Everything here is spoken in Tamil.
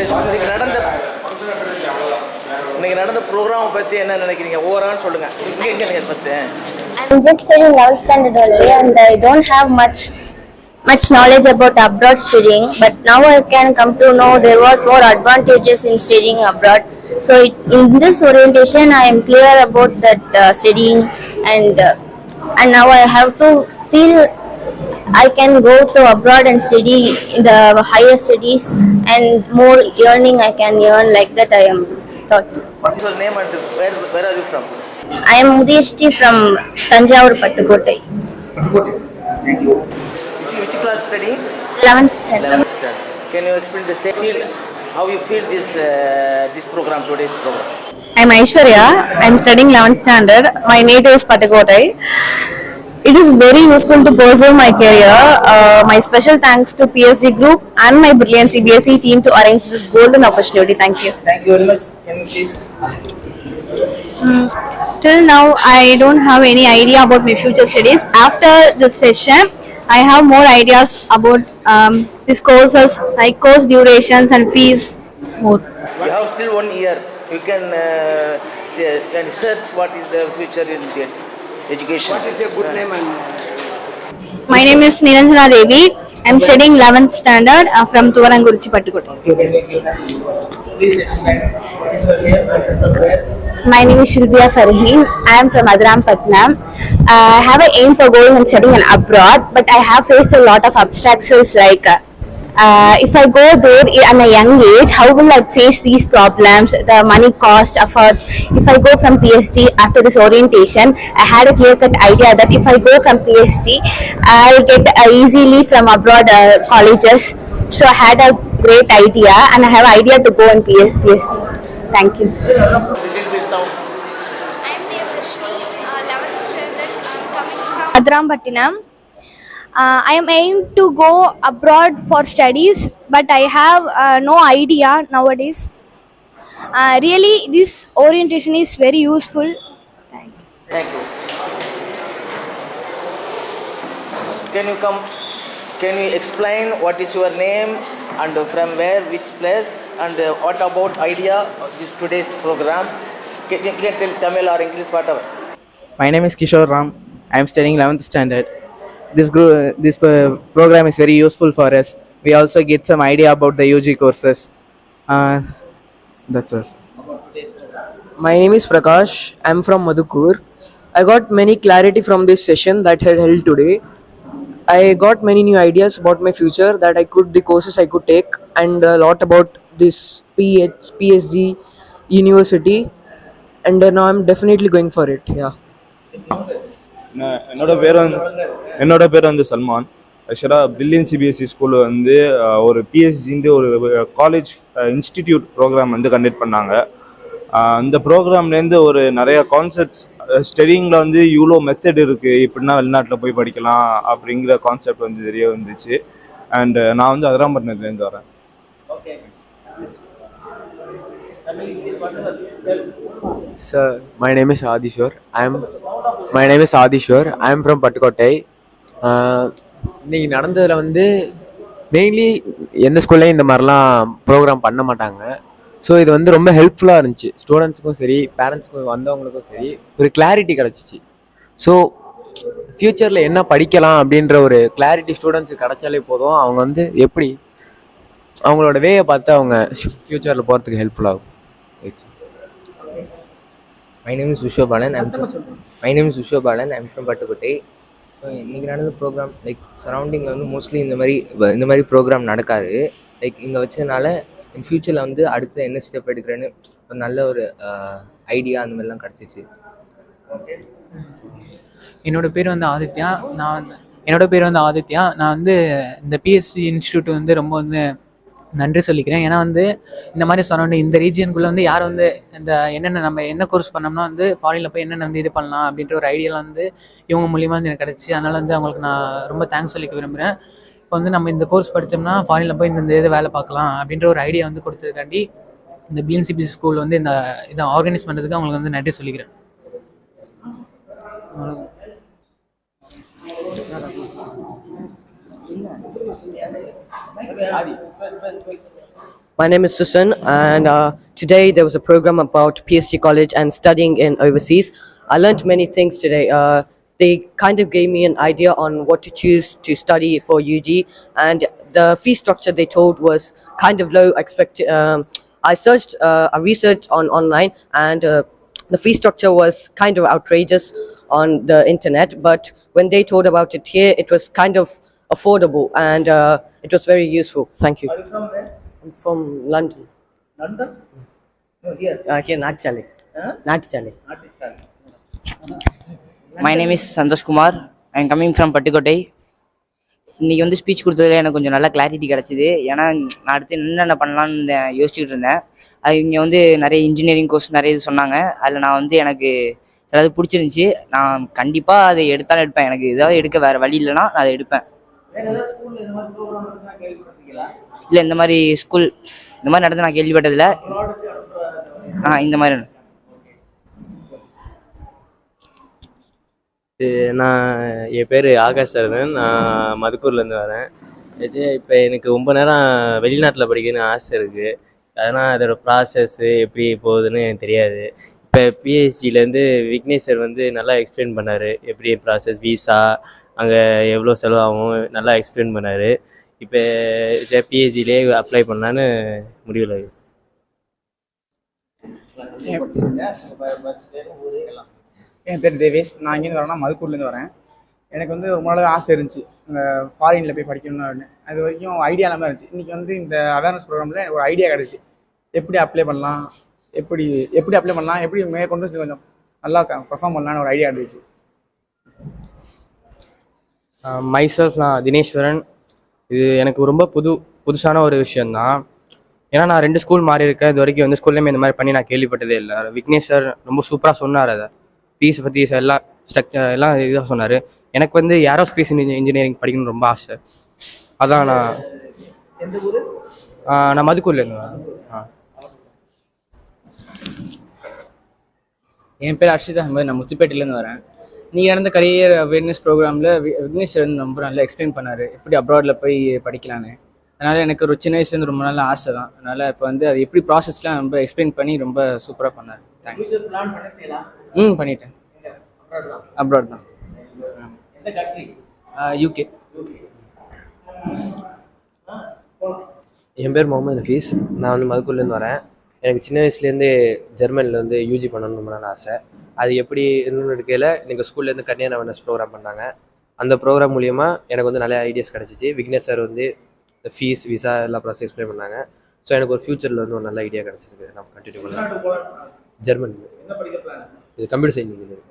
இந்த இன்னைக்கு நடந்த இன்னைக்கு நடந்த ப்ரோக்ராம் பற்றி என்ன நினைக்கிறீங்க ஓவரான்னு சொல்லுங்கள் இங்கே இங்கே நீங்கள் first I'm just studying 11th standard only and I don't have much much knowledge about abroad studying but now I can come to know there was more advantages in studying abroad. So it, in this orientation I am clear about that uh, studying and uh, and now I have to feel I can go to abroad and study in the higher studies and more earning I can earn like that I am talking. What is your name and where, where are you from? I am Udeshti from Tanjavur you. Which, which class study? 11th standard. 11th standard. Can you explain the same field, how you feel this, uh, this program, today's program? I am Aishwarya. I am studying 11th standard. My native is Pattukotai. It is very useful to pursue my career. Uh, my special thanks to PSG Group and my brilliant CBSE team to arrange this golden opportunity. Thank you. Thank you very much. Can you please? Mm, till now, I don't have any idea about my future studies. After this session, I have more ideas about um, these courses, like course durations and fees more. You have still one year. You can uh, what is the future in India. Education. What is your good name and My name is Niranjana Devi. I'm studying 11th standard uh, from from where? My name is Shilbia Farheen. I am from Adram Patnam. Uh, I have an aim for going and studying in abroad, but I have faced a lot of obstacles like uh, uh, if I go there at a young age, how will I face these problems, the money cost, effort? If I go from PhD after this orientation, I had a clear-cut idea that if I go from PhD, I'll get uh, easily from abroad uh, colleges. So I had a great idea, and I have idea to go in PhD. Thank you. Little bit sound. I'm Devrashni, uh, I'm coming from Adrambattinam. I am aimed to go abroad for studies, but I have uh, no idea nowadays. Uh, really, this orientation is very useful. Thank you. Can you come? Can you explain what is your name and from where, which place, and uh, what about idea of this today's program? Can you can tell Tamil or English, whatever. My name is Kishore Ram. I am studying 11th standard. This group, this uh, program is very useful for us. We also get some idea about the UG courses. Uh, that's us. My name is Prakash. I'm from Madhukur. I got many clarity from this session that had held today. I got many new ideas about my future that I could the courses I could take and a lot about this PH, PSG university and uh, now I'm definitely going for it. Yeah. என்னோட பேர் வந்து என்னோட பேர் வந்து சல்மான். ஆக்சுவலாக பில்லியன் சிபிஎஸ்சி ஸ்கூலில் வந்து ஒரு பிஎஸ்ஜின்ற ஒரு காலேஜ் இன்ஸ்டிடியூட் ப்ரோக்ராம் வந்து கண்டக்ட் பண்ணாங்க. அந்த ப்ரோக்ராம்லேருந்து ஒரு நிறைய கான்செப்ட்ஸ் ஸ்டடிங்கில் வந்து இவ்வளோ மெத்தட் இருக்குது இப்படின்னா வெளிநாட்டில் போய் படிக்கலாம் அப்படிங்கிற கான்செப்ட் வந்து தெரிய வந்துச்சு. அண்டு நான் வந்து அதிராம்பட்டினத்துலேருந்து வரேன். Sir my name is Adishore I am my name is Adishwar. I am from Pattukkottai இன்னைக்கு நடந்ததில் வந்து மெயின்லி எந்த ஸ்கூல்லையும் இந்த மாதிரிலாம் ப்ரோக்ராம் பண்ண மாட்டாங்க. ஸோ இது வந்து ரொம்ப ஹெல்ப்ஃபுல்லாக இருந்துச்சு. ஸ்டூடெண்ட்ஸுக்கும் சரி பேரண்ட்ஸுக்கும் வந்தவங்களுக்கும் சரி ஒரு கிளாரிட்டி கிடச்சிச்சு. ஸோ ஃப்யூச்சரில் என்ன படிக்கலாம் அப்படின்ற ஒரு கிளாரிட்டி ஸ்டூடெண்ட்ஸுக்கு கிடைச்சாலே போதும். அவங்க வந்து எப்படி அவங்களோட வேயை பார்த்து அவங்க ஃப்யூச்சரில் போகிறதுக்கு ஹெல்ப்ஃபுல்லாகும் my name is Vishwabalan I'm my name is Vishwabalan I'm from Pattukkottai இன்றைக்கி நடந்த ப்ரோக்ராம் லைக் சரௌண்டிங்கில் வந்து மோஸ்ட்லி இந்த மாதிரி இந்த மாதிரி ப்ரோக்ராம் நடக்காது. லைக் இங்கே வச்சதுனால இன் ஃப்யூச்சரில் வந்து அடுத்து என்ன ஸ்டெப் எடுக்கிறேன்னு ஒரு நல்ல ஒரு ஐடியா அந்த மாதிரிலாம் கிடச்சிச்சு. என்னோட பேர் வந்து ஆதித்யா. நான் வந்து என்னோட பேர் வந்து ஆதித்யா. நான் வந்து இந்த பிஎஸ்டி இன்ஸ்டியூட் வந்து ரொம்ப வந்து நன்றி சொல்லிக்கிறேன். ஏன்னா வந்து இந்த மாதிரி சரௌண்டிங் இந்த ரீஜியனுக்குள்ளே வந்து யார் வந்து இந்த என்னென்ன நம்ம என்ன கோர்ஸ் பண்ணோம்னா வந்து ஃபாரினில் போய் என்னென்ன வந்து இது பண்ணலாம் அப்படின்ற ஒரு ஐடியாலாம் வந்து இவங்க மூலியமாக வந்து எனக்கு கிடச்சி. அதனால் வந்து அவங்களுக்கு நான் ரொம்ப தேங்க்ஸ் சொல்லிக்க விரும்புகிறேன் இப்போ வந்து நம்ம இந்த கோர்ஸ் படித்தோம்னா ஃபாரினில் போய் இந்த இது வேலை பார்க்கலாம் அப்படின்ற ஒரு ஐடியா வந்து கொடுத்ததுக்காண்டி இந்த பிஎன்சிபி ஸ்கூல் வந்து இந்த இதை ஆர்கனைஸ் பண்ணுறதுக்கு அவங்களுக்கு வந்து நன்றி சொல்லிக்கிறேன். My name is Susan, and uh, today there was a program about PSG College and studying in overseas. I learned many things today. Uh, they kind of gave me an idea on what to choose to study for UG, and the fee structure they told was kind of low. Expect um, I searched, uh, I researched on online, and uh, the fee structure was kind of outrageous on the internet. But when they told about it here, it was kind of affordable, and uh, it was very useful. Thank you. Are you from where? I'm from London. London? No, here. Uh, here, Natchale. Huh? Natchale. China. My name is Santhoshkumar I am coming from Pattukkottai இன்னைக்கு வந்து ஸ்பீச் கொடுத்ததுல எனக்கு கொஞ்சம் நல்ல கிளாரிட்டி கிடச்சிது ஏன்னா நான் அடுத்து என்னென்ன பண்ணலான்னு யோசிச்சுட்டு இருந்தேன் அது இங்கே வந்து நிறைய இன்ஜினியரிங் கோர்ஸ் நிறைய இது சொன்னாங்க அதில் நான் வந்து எனக்கு சிலது பிடிச்சிருந்துச்சி நான் கண்டிப்பாக அதை எடுத்தாலும் எடுப்பேன் எனக்கு ஏதாவது எடுக்க வேறு வழி இல்லைன்னா நான் அதை எடுப்பேன் வேற ஏதாவது ஸ்கூல்ல இந்த மாதிரி ப்ரோக்ராம் நடந்தா கேள்விப்பட்டிருக்கீங்களா? இல்லை இந்த மாதிரி ஸ்கூல் இந்த மாதிரி நடந்து நான் கேள்விப்பட்டதில்ல. ஆ இந்த மாதிரி இது நான் என் பேர் ஆகாஷ் சரதன் நான் மதுக்கூர்லேருந்து வரேன். இப்போ எனக்கு ரொம்ப நேரம் வெளிநாட்டில் படிக்கணும்னு ஆசை இருக்குது அதனால் அதோட ப்ராசஸ்ஸு எப்படி போகுதுன்னு எனக்கு தெரியாது. இப்போ பிஹெச்டிலேருந்து விக்னேஷ் சார் வந்து நல்லா எக்ஸ்பிளைன் பண்ணார். எப்படி ப்ராசஸ் விசா அங்கே எவ்வளோ செலவாகும் நல்லா எக்ஸ்பிளைன் பண்ணார். இப்போ பிஹெச்டிலே அப்ளை பண்ணலான்னு முடிவில் என் பேர் தேவேஷ். நான் இங்கேருந்து வரேன்னா மதுக்கூர்லேருந்து வரேன். எனக்கு வந்து ரொம்ப நாளாக ஆசை இருந்துச்சு. அங்கே ஃபாரினில் போய் படிக்கணும்னு அப்படின்னு. அது வரைக்கும் ஐடியா இல்லாமல் இருந்துச்சு. இன்றைக்கி வந்து இந்த அவேர்னஸ் ப்ரோக்ராமில் எனக்கு ஒரு ஐடியா கிடச்சி. எப்படி அப்ளை பண்ணலாம்? எப்படி எப்படி அப்ளை பண்ணலாம்? எப்படி மேற்கொண்டு கொஞ்சம் நல்லா பர்ஃபார்ம் பண்ணலான்னு ஒரு ஐடியா இருந்துச்சு மைசெல்ஃப் நான் தினேஸ்வரன். இது எனக்கு ரொம்ப புது புதுசான ஒரு விஷயந்தான் ஏன்னா நான் ரெண்டு ஸ்கூல் மாறி இருக்கேன் இது வரைக்கும் வந்து ஸ்கூல்லையுமே இந்த மாதிரி பண்ணி நான் கேள்விப்பட்டதே இல்லை. விக்னேஷ் சார் ரொம்ப சூப்பராக சொன்னார் அதை. ஃபீஸ் பற்றி எல்லாம் ஸ்ட்ரக்சர் எல்லாம் இதாக சொன்னார். எனக்கு வந்து ஏரோஸ்பேஸ் இன்ஜினியரிங் படிக்கணும்னு ரொம்ப ஆசை. அதான் நான் எந்த நான் மதுக்கூர்லேருந்து ஆ. என் பேர் அர்ஷித் அகமது. நான் முத்துப்பேட்டையிலேருந்து வரேன். நீங்கள் நடந்த கரியர் அவேர்னஸ் ப்ரோக்ராமில் விக்னேஷ் வந்து ரொம்ப நல்லா எக்ஸ்பிளைன் பண்ணார். எப்படி அப்ராடில் போய் படிக்கலான்னு. அதனால் எனக்கு ஒரு சின்ன வயசுலேருந்து ரொம்ப நல்ல ஆசை தான். அதனால் இப்போ வந்து அது எப்படி ப்ராசஸ்லாம் ரொம்ப எக்ஸ்பிளைன் பண்ணி ரொம்ப சூப்பராக பண்ணார். தேங்க்யூ ம் பண்ணிட்டேன். Abroad தான். அப்ராட் தான். யூகே என் பேர் முகமது நஃபீஸ். நான் வந்து மதுக்கூர்லேருந்து வரேன். எனக்கு சின்ன வயசுலேருந்தே ஜெர்மனியில் வந்து யூஜி பண்ணணும்னு ரொம்ப நாள் ஆசை. அது எப்படி இன்னொன்று இருக்கையில் எங்கள் ஸ்கூல்லேருந்து கன்னியான் அவேர்னஸ் ப்ரோக்ராம் பண்ணாங்க. அந்த ப்ரோக்ராம் மூலியமா எனக்கு வந்து நிறைய ஐடியாஸ் கிடச்சிச்சு. விக்னேஷ் சார் வந்து இந்த ஃபீஸ் விசா எல்லா ப்ராசஸ் எக்ஸ்பிளைன் பண்ணாங்க. ஸோ எனக்கு ஒரு ஃப்யூச்சரில் வந்து ஒரு நல்ல ஐடியா கிடச்சிருக்கு. நம்ம கண்டினியூ பண்ணலாம். ஜெர்மன். இது கம்ப்யூட்டர் சயின்ஸ் இன்ஜினியரிங்